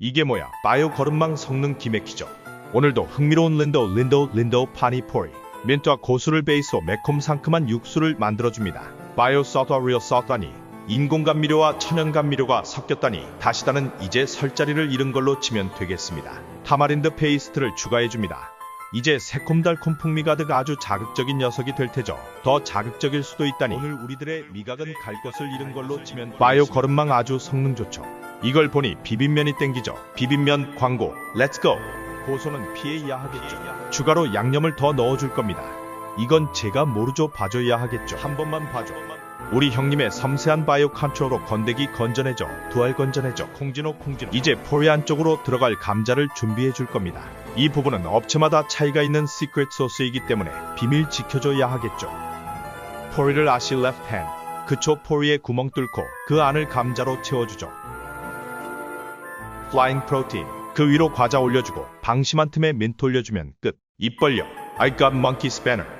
이게 뭐야? 바이오 거름망 성능 기맥히죠. 오늘도 흥미로운 린도 린도 린도 파니포리 민트와 고수를 베이스로 매콤 상큼한 육수를 만들어줍니다. 바이오 서터 리얼 서터니 인공 감 미료와 천연 감 미료가 섞였다니 다시다는 이제 설 자리를 잃은 걸로 치면 되겠습니다. 타마린드 페이스트를 추가해줍니다. 이제 새콤달콤 풍미 가득 아주 자극적인 녀석이 될 테죠. 더 자극적일 수도 있다니 오늘 우리들의 미각은 갈 것을 잃은 걸로 치면 바이오 거름망 아주 성능 좋죠. 이걸 보니 비빔면이 땡기죠. 비빔면 광고 렛츠고! 고소는 피해야 하겠죠. 추가로 양념을 더 넣어줄 겁니다. 이건 제가 모르죠 봐줘야 하겠죠. 한 번만 봐줘. 우리 형님의 섬세한 바이오 컨트롤로 건더기 건져내죠. 두알 건져내죠. 콩진호 콩진호. 이제 포리 안 쪽으로 들어갈 감자를 준비해 줄 겁니다. 이 부분은 업체마다 차이가 있는 시크릿 소스이기 때문에 비밀 지켜줘야 하겠죠. 포리를 아시 레프트 핸. 그초 포리에 구멍 뚫고 그 안을 감자로 채워주죠. 플라잉 프로틴. 그 위로 과자 올려주고 방심한 틈에 민트 올려주면 끝. 입 벌려. I got monkey spanner.